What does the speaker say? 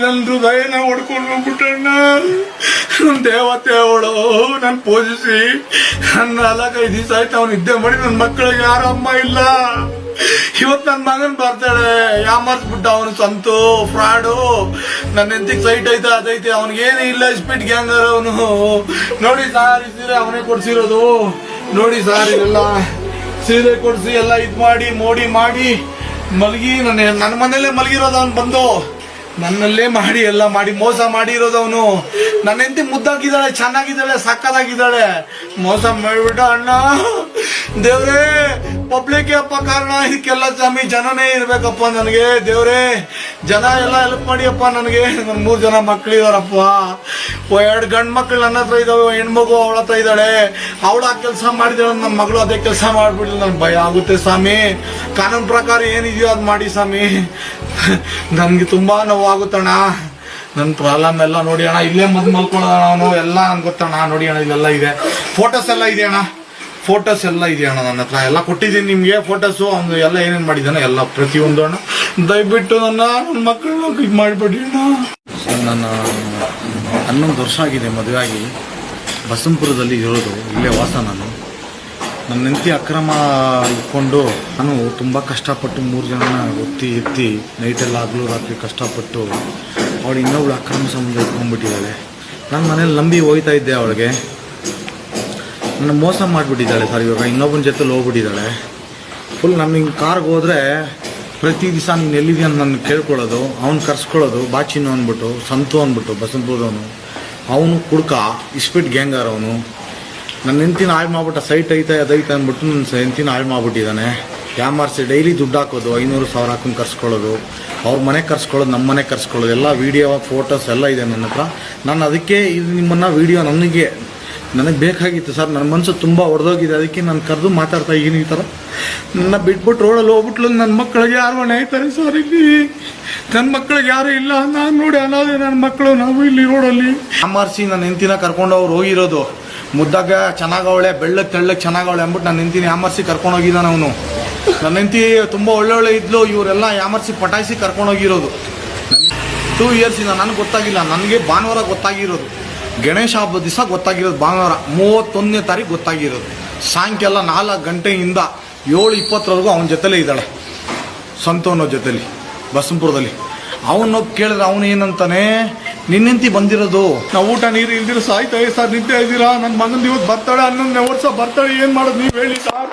ನನ್ನ ಹೃದಯನ ಹೊಡ್ಕೊಂಡು ಬಿಟ್ಟಣ್ಣ ನನ್ನ ದೇವತೆ ಅವಳು ನನ್ನ ಪೂಜಿಸಿ. ನನ್ನ ನಾಲ್ಕೈದು ದಿವಸ ಆಯ್ತು, ಅವ್ನು ನಿದ್ದೆ ಮಾಡಿ ನನ್ನ ಮಕ್ಕಳಿಗೆ ಯಾರ ಅಮ್ಮ ಇಲ್ಲ. ಇವತ್ತು ನನ್ನ ಮಗನ್ ಬರ್ತಾಳೆ ಯಾಮರ್ಸ್ಬಿಟ್ಟ ಅವನು ಸಂತು? ಫ್ರಾಡು ನನ್ನ ಹೆಂಡತಿಗೆ ಸೈಟ್ ಐತೆ, ಅದೈತೆ. ಅವ್ನಿಗೇನು ಇಲ್ಲ ಸ್ಪೀಡ್ ಗ್ಯಾಂಗರ್ ಅವನು. ನೋಡಿ ಸಾರ್, ಸೀರೆ ಅವನೇ ಕೊಡ್ಸಿರೋದು. ನೋಡಿ ಸಾರ್ ಇದೆಲ್ಲ ಸೀರೆ ಕೊಡಿಸಿ, ಎಲ್ಲ ಇದು ಮಾಡಿ, ಮೋಡಿ ಮಾಡಿ ಮಲಗಿ, ನನ್ನ ನನ್ನ ಮನೇಲೆ ಮಲಗಿರೋದು ಅವ್ನು ಬಂದು. ನನ್ನಲ್ಲೇ ಮಾಡಿ, ಎಲ್ಲ ಮಾಡಿ, ಮೋಸ ಮಾಡಿರೋದವನು. ನನ್ನ ಹೆಂಡತಿ ಮುದ್ದಾಗಿದ್ದಾಳೆ, ಚೆನ್ನಾಗಿದ್ದಾಳೆ ಸಕ್ಕದಾಗಿದ್ದಾಳೆ ಮೋಸ ಮಾಡಿಬಿಟ್ಟು ಅಣ್ಣ. ದೇವ್ರೇ ಪಬ್ಲಿಕ್ ಅಪ್ಪ ಕಾರಣ, ಇದಕ್ಕೆಲ್ಲ ಸ್ವಾಮಿ, ಜನನೇ ಇರ್ಬೇಕಪ್ಪ ನನಗೆ. ದೇವ್ರೇ, ಜನ ಎಲ್ಲ ಹೆಲ್ಪ್ ಮಾಡಿಯಪ್ಪ ನನಗೆ. ನನ್ನ ಮೂರು ಜನ ಮಕ್ಳಿದಾರಪ್ಪ ಎರಡು ಗಂಡು ಮಕ್ಳು ನನ್ನ ಹತ್ರ ಇದಾವೆ. ಹೆಣ್ಮಗು ಅವಳ ಹತ್ರ ಇದ್ದಾಳೆ. ಅವಳು ಆ ಕೆಲಸ ಮಾಡಿದಳು ನನ್ನ ಮಗಳು ಅದೇ ಕೆಲಸ ಮಾಡ್ಬಿಡ್ಲಿ ನನ್ಗೆ ಭಯ ಆಗುತ್ತೆ ಸ್ವಾಮಿ. ಕಾನೂನು ಪ್ರಕಾರ ಏನಿದೆಯೋ ಅದು ಮಾಡಿ ಸ್ವಾಮಿ. ನನಗೆ ತುಂಬ ನೋವಾಗುತ್ತಣ್ಣ ನನ್ನ ಪ್ರಾಬ್ಲಮ್ ಎಲ್ಲ ನೋಡಿ ಅಣ್ಣ. ಇಲ್ಲೇ ಮದ್ ಮಲ್ಕೊಳ್ಳೋಣ ಅವನು. ಎಲ್ಲ ಗೊತ್ತಣ್ಣ. ನೋಡಿ ಅಣ್ಣ, ಇಲ್ಲೆಲ್ಲ ಇದೆ. ಫೋಟೋಸ್ ಎಲ್ಲ ಇದೆ ಅಣ್ಣ. ಫೋಟೋಸ್ ಎಲ್ಲ ಇದೆ ಅಣ್ಣ ನನ್ನ ಹತ್ರ. ಎಲ್ಲ ಕೊಟ್ಟಿದ್ದೀನಿ ನಿಮಗೆ ಫೋಟೋಸು ಅವನು ಎಲ್ಲ ಏನೇನು ಮಾಡಿದ್ದಾನೆ ಎಲ್ಲ ಪ್ರತಿಯೊಂದು ಅಣ್ಣ. ದಯವಿಟ್ಟು ನನ್ನ ನನ್ನ ಮಕ್ಕಳನ್ನ ಇದು ಮಾಡಿಬಿಡಿ ಅಣ್ಣ. ನನ್ನ ಹನ್ನೊಂದು ವರ್ಷ ಆಗಿದೆ ಮದುವೆ ಆಗಿ ಬಸಂಪುರದಲ್ಲಿ ಇರೋದು, ಇಲ್ಲೇ ವಾಸ ನಾನು. ನನ್ನ ಹೆಂಡತಿ ಅಕ್ರಮ ಇಟ್ಕೊಂಡು ನಾನು ತುಂಬ ಕಷ್ಟಪಟ್ಟು ಮೂರು ಜನನ ಒತ್ತಿ ಎತ್ತಿ ನೈಟೆಲ್ಲ ಹಗಲು ರಾತ್ರಿ ಕಷ್ಟಪಟ್ಟು ಅವಳು ಇನ್ನೊಬ್ಳು ಅಕ್ರಮ ಸಂಬಂಧ ಇಟ್ಕೊಂಡ್ಬಿಟ್ಟಿದ್ದಾಳೆ. ನಾನು ಮನೇಲಿ ನಂಬಿ ಹೋಯ್ತಾ ಇದ್ದೆ ಅವಳಿಗೆ. ನನ್ನ ಮೋಸ ಮಾಡಿಬಿಟ್ಟಿದ್ದಾಳೆ ಸರ್ ಇವಾಗ, ಇನ್ನೊಬ್ಬನ ಜೊತೆಲಿ ಹೋಗ್ಬಿಟ್ಟಿದ್ದಾಳೆ. ಫುಲ್ ನಮಗೆ ಕಾರ್ಗೆ ಹೋದರೆ ಪ್ರತಿ ದಿವಸ ನೀನು ಎಲ್ಲಿದೆಯಾ ಅಂತ ನನ್ನ ಕೇಳ್ಕೊಳ್ಳೋದು, ಅವ್ನು ಕರ್ಸ್ಕೊಳ್ಳೋದು, ಬಾಚಿನು ಅಂದ್ಬಿಟ್ಟು, ಸಂತು ಅಂದ್ಬಿಟ್ಟು ಬಸಂಪುರದವನು ಅವನು ಕುಡ್ಕ, ಇಸ್ಪಿಟ್ ಗ್ಯಾಂಗರ್ ಅವನು ನನ್ನ ಹೆಂಡ್ತಿನ ಹಾಳು ಮಾಡ್ಬಿಟ್ಟ, ಸೈಟ್ ಐತೆ ಅದೈತೆ ಅಂದ್ಬಿಟ್ಟು ನನ್ನ ಹೆಂಡ್ತಿನ ಹಾಳು ಮಾಡ್ಬಿಟ್ಟಿದ್ದಾನೆ. ಯಾಮಾರ್ಸಿ ಡೈಲಿ ದುಡ್ಡು ಹಾಕೋದು, ಐನೂರು ಸಾವಿರ ಹಾಕೊಂಡು ಕರ್ಸ್ಕೊಳ್ಳೋದು. ಅವ್ರ ಮನೆ ಕರ್ಸ್ಕೊಳ್ಳೋದು, ನಮ್ಮ ಮನೆ ಕರ್ಸ್ಕೊಳ್ಳೋದು, ಎಲ್ಲ ವೀಡಿಯೋ ಫೋಟೋಸ್ ಎಲ್ಲ ಇದೆ ನನ್ನ ಹತ್ರ. ನಾನು ಅದಕ್ಕೆ ಇದು ನಿಮ್ಮನ್ನು ವೀಡಿಯೋ ನನಗೆ ನನಗೆ ಬೇಕಾಗಿತ್ತು ಸರ್. ನನ್ನ ಮನಸ್ಸು ತುಂಬ ಹೊಡೆದೋಗಿದೆ ಅದಕ್ಕೆ ನಾನು ಕರೆದು ಮಾತಾಡ್ತಾ ಇದ್ದೀನಿ ಈ ಥರ ನನ್ನ ಬಿಟ್ಬಿಟ್ಟು ರೋಡಲ್ಲಿ ಹೋಗ್ಬಿಟ್ಲು. ನನ್ನ ಮಕ್ಕಳಿಗೆ ಯಾರು ಆಯ್ತಾರೆ ಸರ್ ಇಲ್ಲಿ? ನನ್ನ ಮಕ್ಕಳಿಗೆ ಯಾರು ಇಲ್ಲ? ನಾನು ನೋಡಿ ಅನಾದೆ ನನ್ನ ಮಕ್ಕಳು ನಾವು ಇಲ್ಲಿ ರೋಡಲ್ಲಿ ಅಮರ್ಸಿ ನನ್ನ ಹೆಂಡ್ತಿನ ಕರ್ಕೊಂಡು ಅವ್ರು ಹೋಗಿರೋದು. ಮುದ್ದಾಗ ಚೆನ್ನಾಗವಳೆ ಬೆಳ್ಳಕ್ಕೆ ತೆಳ್ಳಗೆ ಚೆನ್ನಾಗವಳೆ ಅಂದ್ಬಿಟ್ಟು ನನ್ನ ಹೆಂಡ್ತಿನ ಯಾಮರ್ಸಿ ಕರ್ಕೊಂಡು ಹೋಗಿದ್ದಾನೆ ಅವನು. ನನ್ನ ಹೆಂಡ್ತಿ ತುಂಬ ಒಳ್ಳೊಳ್ಳೆ ಇದ್ಲು. ಇವರೆಲ್ಲ ಯಾಮರ್ಸಿ ಪಟಾಯಿಸಿ ಕರ್ಕೊಂಡು ಹೋಗಿರೋದು. ಟೂ ಇಯರ್ಸಿಂದ ನನಗೆ ಗೊತ್ತಾಗಿಲ್ಲ. ನನಗೆ ಭಾನುವಾರ ಗೊತ್ತಾಗಿರೋದು. ಗಣೇಶ ಹಬ್ಬದ ದಿವಸ ಗೊತ್ತಾಗಿರೋದು ಭಾನುವಾರ. ಮೂವತ್ತೊಂದನೇ ತಾರೀಕು ಗೊತ್ತಾಗಿರೋದು. ಸಾಯಂಕಾಲ ನಾಲ್ಕು ಗಂಟೆಯಿಂದ ಏಳು ಇಪ್ಪತ್ತರವರೆಗೂ ಅವನ ಜೊತೆಲೇ ಇದ್ದಾಳೆ. ಸಂತೋನ ಜೊತೆಲಿ ಬಸಂಪುರದಲ್ಲಿ ಅವನು ಕೇಳಿದ್ರೆ ಅವನು ಏನಂತಾನೆ ನಿನ್ನೆಂತಿ ಬಂದಿರೋದು? ನಾವು ಊಟ ನೀರು ಇಲ್ದಿರೋ ಸಾಯ್ತಾ ಸರ್ ನಿಂತೆ ಇದ್ದೀರಾ? ನನ್ನ ಮಗನ ಇವತ್ತು ಬರ್ತಾಳೆ ಹನ್ನೊಂದನೇ ವರ್ಷ ಬರ್ತಾಳೆ ಏನು ಮಾಡೋದು ನೀವು ಹೇಳಿ ಸರ್?